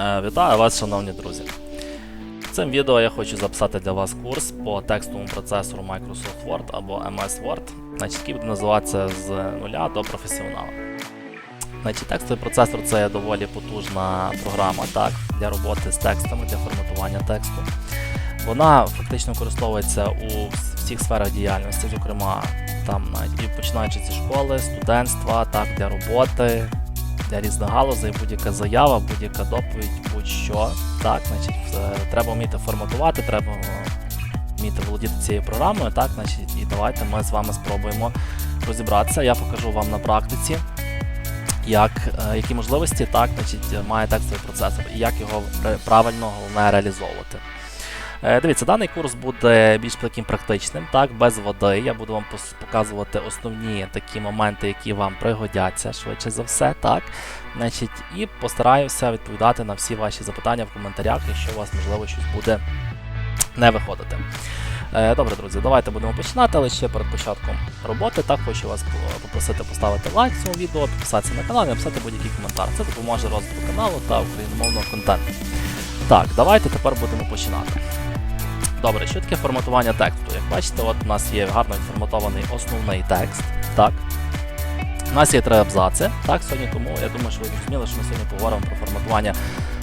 Е, Вітаю вас, шановні друзі. Цим відео я хочу записати для вас курс по текстовому процесору Microsoft Word або MS Word, який буде називатися з нуля до професіонала. Значить, текстовий процесор це доволі потужна програма так, для роботи з текстами, для форматування тексту. Вона фактично використовується у всіх сферах діяльності, зокрема, там і починаючи зі школи, студентства, так, для роботи, для різних галузей, будь-яка заява, будь-яка доповідь, будь-що. Так, значить, е, треба вміти форматувати, треба вміти володіти цією програмою. Так, значить, і давайте ми з вами спробуємо розібратися. Я покажу вам на практиці, як, е, які можливості так, значить, має текстовий процесор і як його правильно головне реалізовувати. Е, Дивіться, даний курс буде більш таким практичним, так, без води. Я буду вам показувати основні такі моменти, які вам пригодяться швидше за все, так. Значить, і постараюся відповідати на всі ваші запитання в коментарях, якщо у вас можливо щось буде не виходити. Е, Добре, друзі, давайте будемо починати, але ще перед початком роботи так хочу вас попросити поставити лайк цьому відео, підписатися на канал і написати будь-який коментар. Це допоможе розвитку каналу та україномовного контенту. Так, давайте тепер будемо починати. Добре, що таке форматування тексту? Як бачите, от у нас є гарно відформатований основний текст. Так. У нас є три абзаци. Так, сьогодні тому я думаю, що ви зрозуміли, що ми сьогодні поговоримо про форматування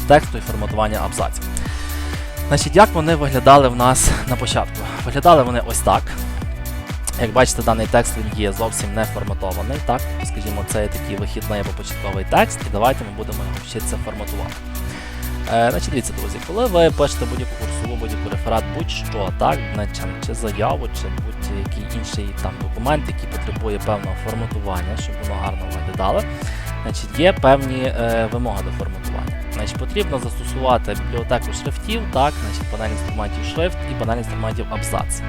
тексту і форматування абзаців. Значить, як вони виглядали в нас на початку? Виглядали вони ось так. Як бачите, даний текст він є зовсім не форматований. Так, скажімо, це є такий вихідний або початковий текст, і давайте ми будемо його вчитися форматувати. Е, значить, дивіться, друзі, коли ви пишете будь-яку курсову, будь-яку реферат, будь-що, так, чи заяву, чи будь-який інший там документ, який потребує певного форматування, щоб воно гарно виглядало, значить, є певні е, вимоги до форматування. Значить, потрібно застосувати бібліотеку шрифтів, так, значить, панель інструментів шрифт і панель інструментів абзац.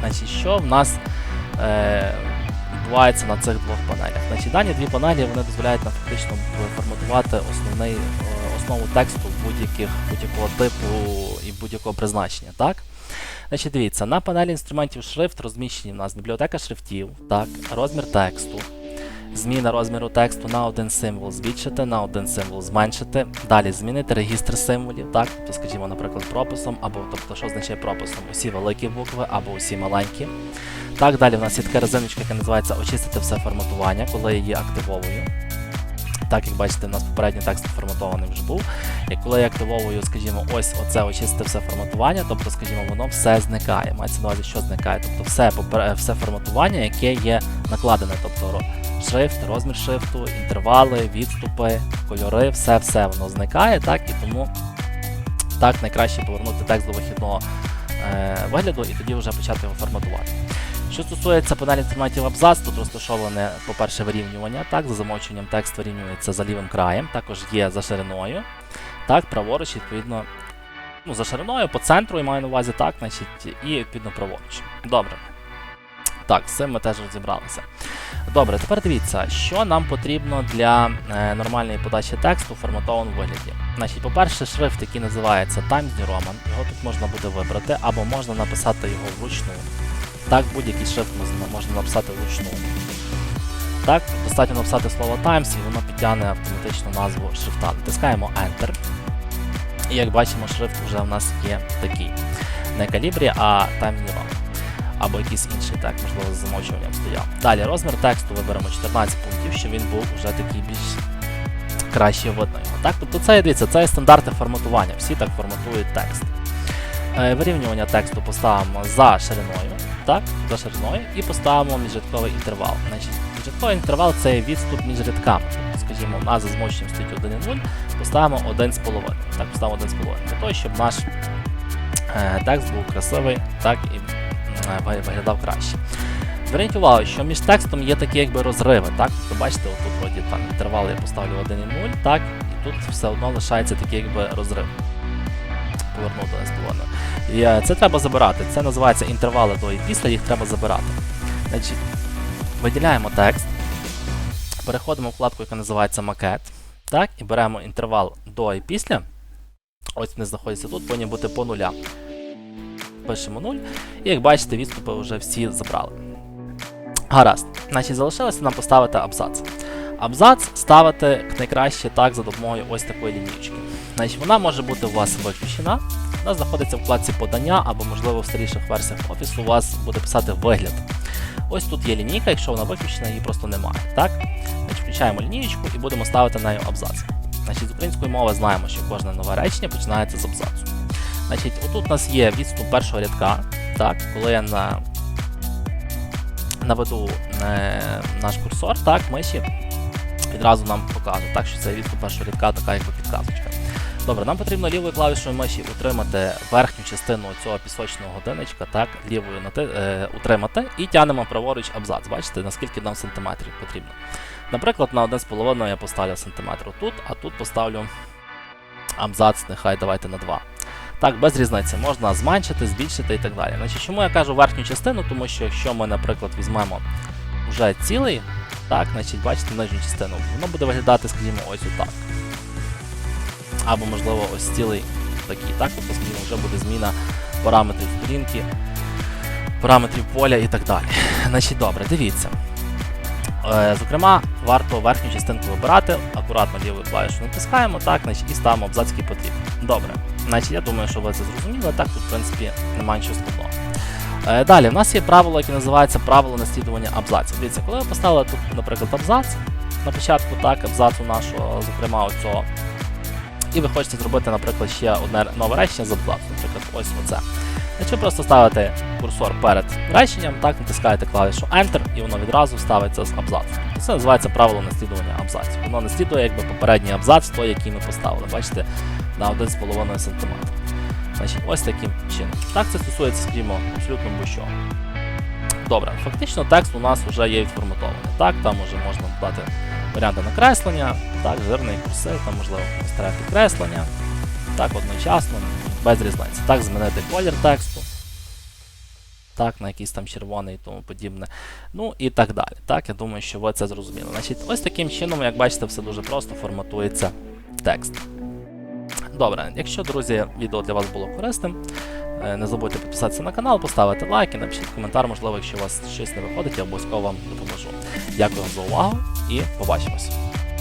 Значить, що в нас е, відбувається на цих двох панелях? Значить, дані дві панелі вони дозволяють нам фактично форматувати основний, основу тексту будь-яких, будь-якого типу і будь-якого призначення. Так? Значить, дивіться, на панелі інструментів шрифт розміщені в нас бібліотека шрифтів, так, розмір тексту, зміна розміру тексту на один символ збільшити, на один символ зменшити. Далі змінити регістр символів, так, то скажімо, наприклад, прописом, або тобто, що означає прописом? Усі великі букви або усі маленькі. Так, далі в нас є така резиночка, яка називається очистити все форматування, коли я її активовую. Так, як бачите, у нас попередній текст форматований вже був. І коли я активовую, скажімо, ось оце очистити все форматування, тобто, скажімо, воно все зникає. Мається на увазі, що зникає. Тобто все, все форматування, яке є накладене, тобто шрифт, розмір шрифту, інтервали, відступи, кольори, все-все воно зникає, так, і тому так найкраще повернути текст до вихідного е, вигляду і тоді вже почати його форматувати. Що стосується панелі інструментів абзац, тут розташоване, по-перше, вирівнювання. Так, за замовчуванням текст вирівнюється за лівим краєм, також є за шириною. Так, праворуч, відповідно, ну, за шириною, по центру я маю на увазі, так, значить, і відповідно праворуч. Добре. Так, з цим ми теж розібралися. Добре, тепер дивіться, що нам потрібно для е, нормальної подачі тексту в форматованому вигляді. Значить, по-перше, шрифт, який називається Times New Roman, його тут можна буде вибрати, або можна написати його вручну. Так, будь-який шрифт можна, написати вручну. Так, достатньо написати слово Times і воно підтягне автоматично назву шрифта. Натискаємо Enter. І як бачимо, шрифт вже в нас є такий. Не калібрі, а Times New Roman. Або якийсь інший, так, можливо, з замовчуванням стояв. Далі розмір тексту виберемо 14 пунктів, щоб він був вже такий більш краще видно його. Так, тобто це дивіться, це стандарти форматування. Всі так форматують текст. Е, Вирівнювання тексту поставимо за шириною, так, за і поставимо міжрядковий інтервал. Значить, міжрядковий інтервал це відступ між рядками. Скажімо, у нас за змоченням стоїть 1,0, поставимо 1,5. Так, поставимо 1,5. Для того, щоб наш е, текст був красивий, так і е, виглядав краще. Зверніть увагу, що між текстом є такі якби розриви, так? Тобто, бачите, отут вроді там інтервал я поставлю 1,0, так, і тут все одно лишається такий якби розрив. Повернув до S І е, це треба забирати. Це називається інтервали до і після, їх треба забирати. Значить, виділяємо текст, переходимо в вкладку, яка називається макет. Так, і беремо інтервал до і після. Ось вони знаходяться тут, повинні бути по нулям. Пишемо 0. І як бачите, відступи вже всі забрали. Гаразд. Значить, залишилося нам поставити абзац. Абзац ставити найкраще так за допомогою ось такої лінійки. Значить, вона може бути у вас виключена. Вона знаходиться в вкладці подання або, можливо, в старіших версіях офісу у вас буде писати вигляд. Ось тут є лінійка, якщо вона виключена, її просто немає. Так? Значить, включаємо лінієчку і будемо ставити нею абзац. Значить, з української мови знаємо, що кожне нове речення починається з абзацу. Значить, отут у нас є відступ першого рядка. Так, коли я на, наведу е, наш курсор, так, миші, відразу нам показує, так, що це відступ першого рядка, така якби підказочка. Добре, нам потрібно лівою клавішою миші утримати верхню частину цього пісочного годинничка, так, лівою нати, е, утримати і тянемо праворуч абзац. Бачите, наскільки нам сантиметрів потрібно. Наприклад, на 1,5 я поставлю сантиметр тут, а тут поставлю абзац, нехай давайте на 2. Так, без різниці, можна зменшити, збільшити і так далі. Значить, чому я кажу верхню частину? Тому що якщо ми, наприклад, візьмемо вже цілий, так, значить, бачите, нижню частину, воно буде виглядати, скажімо, ось отак. Або, можливо, ось цілий такий, так, тобто, скажімо, вже буде зміна параметрів сторінки, параметрів поля і так далі. Значить, добре, дивіться. Е, Зокрема, варто верхню частинку вибирати, акуратно лівою клавішою натискаємо, так, значить, і ставимо абзац, який потрібен. Добре. Значить, я думаю, що ви це зрозуміли, так тут, в принципі, немає нічого складного. Е, Далі, в нас є правило, яке називається правило наслідування абзаців. Дивіться, коли ви поставили тут, наприклад, абзац на початку, так, абзацу нашого, зокрема, оцього, і ви хочете зробити, наприклад, ще одне нове речення з абзацу, наприклад, ось оце. Значить, просто ставите курсор перед реченням, так, натискаєте клавішу Enter, і воно відразу ставиться з абзацу. Це називається правило наслідування абзаців. Воно наслідує якби попередній абзац, той, який ми поставили. Бачите, на 1,5 см. Значить, ось таким чином. Так це стосується, скажімо, абсолютно будь-що. Добре, фактично текст у нас вже є відформатований. Так, там вже можна додати варіанти накреслення, так, жирний курсив, там можливо старе підкреслення, так, одночасно, без різниці. Так, змінити колір тексту, так, на якийсь там червоний і тому подібне. Ну і так далі. Так, я думаю, що ви це зрозуміли. Значить, ось таким чином, як бачите, все дуже просто форматується текст. Добре, якщо, друзі, відео для вас було корисним, е, не забудьте підписатися на канал, поставити лайк і напишіть коментар, можливо, якщо у вас щось не виходить, я обов'язково вам допоможу. Дякую вам за увагу і побачимось.